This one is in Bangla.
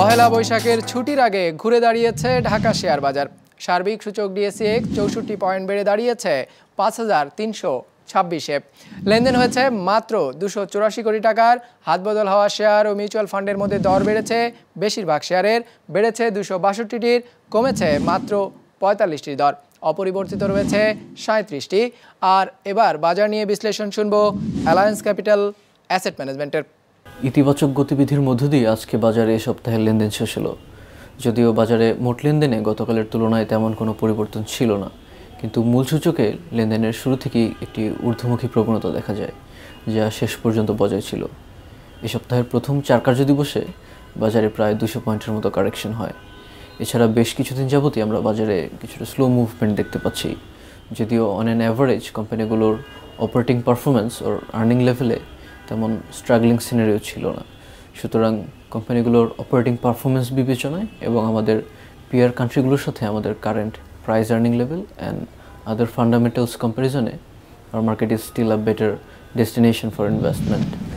পহেলা বৈশাখের ছুটির আগে ঘুরে দাঁড়িয়েছে ঢাকা শেয়ার বাজার। সার্বিক সূচক ডিএসিএক্স চৌষট্টি পয়েন্ট বেড়ে দাঁড়িয়েছে পাঁচ হাজার তিনশো ছাব্বিশে। লেনদেন হয়েছে মাত্র দুশো চুরাশি কোটি টাকার। হাতবদল হওয়া শেয়ার ও মিউচুয়াল ফান্ডের মধ্যে দর বেড়েছে, বেশিরভাগ শেয়ারের বেড়েছে দুশো বাষট্টিটির, কমেছে মাত্র পঁয়তাল্লিশটির দর। অপরিবর্তিত রয়েছে সাঁত্রিশটি। আর এবার বাজার নিয়ে বিশ্লেষণ শুনব অ্যালায়েন্স ক্যাপিটাল অ্যাসেট ম্যানেজমেন্টের ইতিবাচক গতিবিধির মধ্য দিয়ে আজকে বাজারে এ সপ্তাহের লেনদেন শেষ হলো। যদিও বাজারে মোট লেনদেনে গতকালের তুলনায় তেমন কোনো পরিবর্তন ছিল না, কিন্তু মূল সূচকে লেনদেনের শুরু থেকেই একটি ঊর্ধ্বমুখী প্রবণতা দেখা যায়, যা শেষ পর্যন্ত বজায় ছিল। এ সপ্তাহের প্রথম চার কার্য দিবসে বাজারে প্রায় দুশো পয়েন্টের মতো কারেকশন হয়। এছাড়া বেশ কিছুদিন যাবতই আমরা বাজারে কিছুটা স্লো মুভমেন্ট দেখতে পাচ্ছি। যদিও অন অ্যান অ্যাভারেজ কোম্পানিগুলোর অপারেটিং পারফরমেন্স ওর আর্নিং লেভেলে তেমন স্ট্রাগলিং সিনারিও ছিল না সুতরাং কোম্পানিগুলোর অপারেটিং পারফরমেন্স বিবেচনায় এবং আমাদের পিয়ার কান্ট্রিগুলোর সাথে আমাদের current price earning level and other fundamentals কম্প্যারিজনে R market is still a better destination for investment.